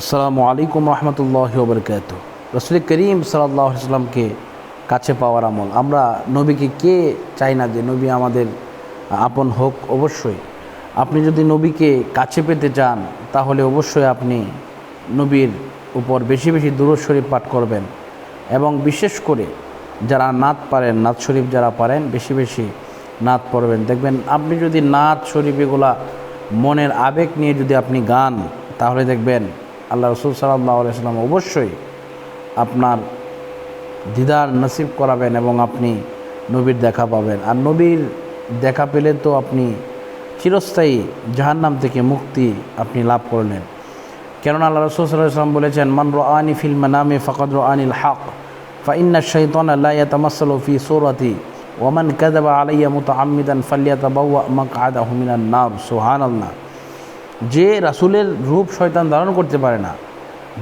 আসসালামু আলাইকুম রহমতুল্লাহ বরকাত রসুল করিম সাল্লাহ সাল্লামকে কাছে পাওয়ার আমল? আমরা নবীকে কে চাই না যে নবী আমাদের আপন হোক? অবশ্যই। আপনি যদি নবীকে কাছে পেতে চান, তাহলে অবশ্যই আপনি নবীর উপর বেশি বেশি দুরূদ শরীফ পাঠ করবেন এবং বিশেষ করে যারা নাত পারেন, নাত শরীফ যারা পারেন, বেশি বেশি নাত পড়বেন। দেখবেন আপনি যদি নাত শরীফ এগুলা মনের আবেগ নিয়ে যদি আপনি গান, তাহলে দেখবেন আল্লাহ রসুল সাল্লাহ আলাইসাল্লাম অবশ্যই আপনার দিদার নসিব করাবেন এবং আপনি নবীর দেখা পাবেন। আর নবীর দেখা পেলে তো আপনি চিরস্থায়ী জাহান্নাম থেকে মুক্তি আপনি লাভ করলেন কেননা আল্লাহ রসুল সাল্লাহ সাল্লাম বলেছেন, মান রো আনি ফিল মানামে ফকদ রো আনিল হক, ফাইন্না শৈতন আল্লাহ তামাসাল ফি সোরাতি ওমান কাদাবা আলাইয়া মতো আমিদান ফালিয়াতা বাউয়া মাক আদা হুমিনান নার। সোহান আল্লাহ যে রাসুলের রূপ শয়তান ধারণ করতে পারে না,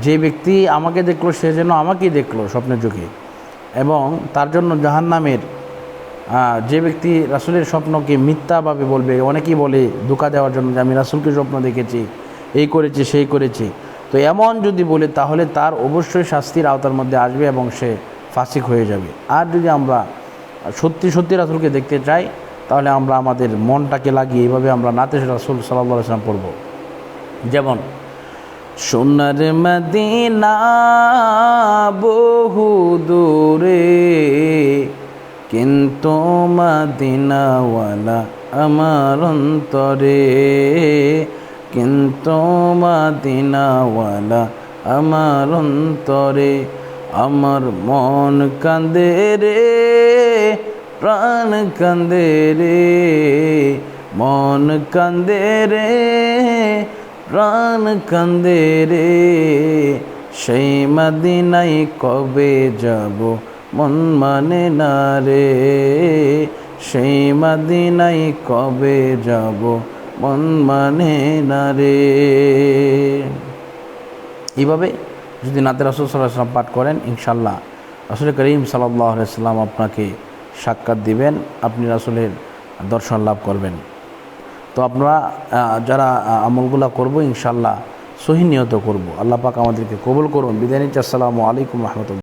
যে ব্যক্তি আমাকে দেখল, সে যেন আমাকেই দেখল স্বপ্নের চোখে এবং তার জন্য জাহান্নামের যে ব্যক্তি রাসুলের স্বপ্নকে মিথ্যাভাবে বলবে, অনেকেই বলে ধোকা দেওয়ার জন্য যে আমি রাসুলকে স্বপ্ন দেখেছি, এই করেছি, সেই করেছি। তো এমন যদি বলে, তাহলে তার অবশ্যই শাস্তির আওতার মধ্যে আসবে এবং সে ফাসিক হয়ে যাবে। আর যদি আমরা সত্যি সত্যি রাসুলকে দেখতে চাই, তাহলে আমরা আমাদের মনটাকে লাগিয়ে এইভাবে আমরা নাতে রাসুল সাল্লাহ আসলাম পড়ব। যেমন, সোনার মদিনা বহু দূরে, কিন্তু মদিনাওয়ালা আমার অন্তরে, কিন্তু মদিনাওয়ালা আমার অন্তরে, আমার মন কান্দে রে, প্রাণ কান্দে রে, মন কান্দে রে প্রাণ কান্দে রে। সেই মদিনাই কবে যাব, মন মানে না রে। সেই মদিনাই কবে যাব, মন মানে না রে। এইভাবে যদি নাতে রাসুল সাল্লাহ পাঠ করেন ইনশাল্লাহ রাসুল করিম সাল্লাহ সাল্লাম আপনাকে সাক্ষাৎ দিবেন, আপনি রাসুলের দর্শন লাভ করবেন। তো আপনারা যারা আমলগুলা করব ইনশাল্লাহ সহি নিয়ত করব। আল্লাহ পাক আমাদেরকে কবুল করুন। বিদায় নিচ্ছি। আসসালামু আলাইকুম রহমতুল্লাহ।